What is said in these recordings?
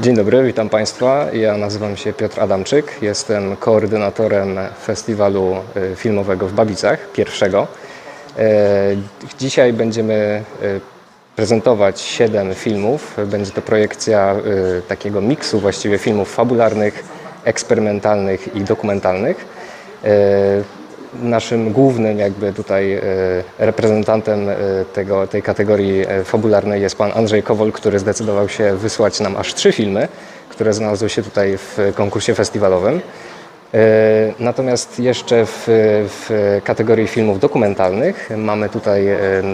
Dzień dobry, witam Państwa. Ja nazywam się Piotr Adamczyk. Jestem koordynatorem festiwalu e, filmowego w Babicach, pierwszego. E, Dzisiaj będziemy e, prezentować siedem filmów. Będzie to projekcja takiego miksu właściwie filmów fabularnych, eksperymentalnych i dokumentalnych. Naszym głównym jakby tutaj e, reprezentantem e, tego, tej kategorii e, fabularnej jest pan Andrzej Kowol, który zdecydował się wysłać nam aż trzy filmy, które znalazły się tutaj w konkursie festiwalowym. Natomiast jeszcze w, w kategorii filmów dokumentalnych mamy tutaj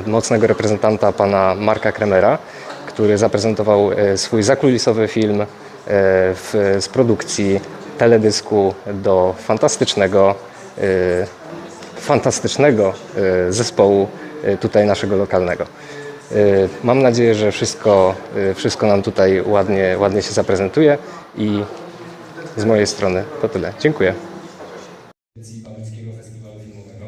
mocnego reprezentanta pana Marka Kremera, który zaprezentował swój zakulisowy film w, z produkcji teledysku do fantastycznego fantastycznego e, zespołu e, tutaj naszego lokalnego. E, Mam nadzieję, że wszystko, wszystko nam tutaj ładnie, ładnie się zaprezentuje i z mojej strony to tyle. Dziękuję. Filmowego.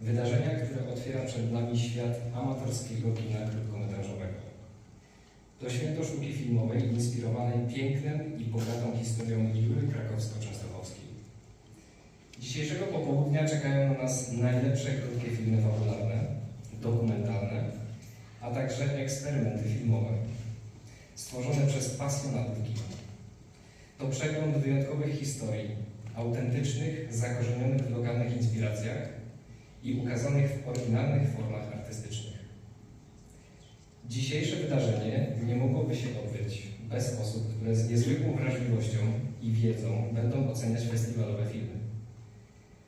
Wydarzenia, które otwiera przed nami świat amatorskiego kina krótkometrażowego. To święto sztuki filmowej inspirowanej pięknem i bogatą historią Jury Krakowsko-Częstochowskiej. Dzisiejszego popołudnia czekają na nas najlepsze krótkie filmy fabularne, dokumentalne, a także eksperymenty filmowe, stworzone przez pasjonatów kina. To przegląd wyjątkowych historii, autentycznych, zakorzenionych w lokalnych inspiracjach i ukazanych w oryginalnych formach artystycznych. Dzisiejsze wydarzenie nie mogłoby się odbyć bez osób, które z niezwykłą wrażliwością i wiedzą będą oceniać festiwalowe filmy.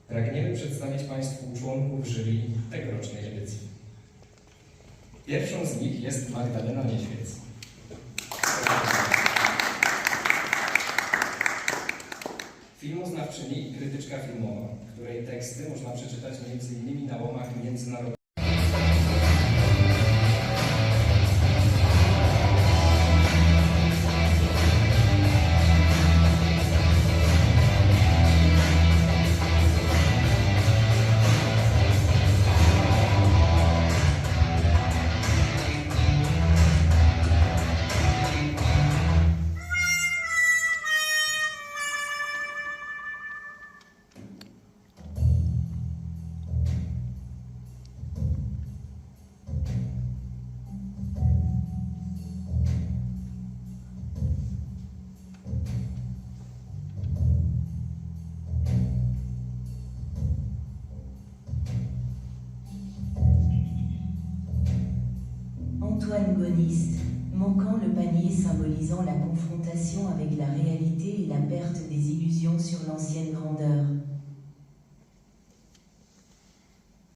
Pragniemy przedstawić Państwu członków jury tegorocznej edycji. Pierwszą z nich jest Magdalena Nieświec. Filmoznawczyni i krytyczka filmowa, której teksty można przeczytać m.in. na łamach międzynarodowych. Antoine manquant le panier symbolisant la confrontation avec la réalité et la perte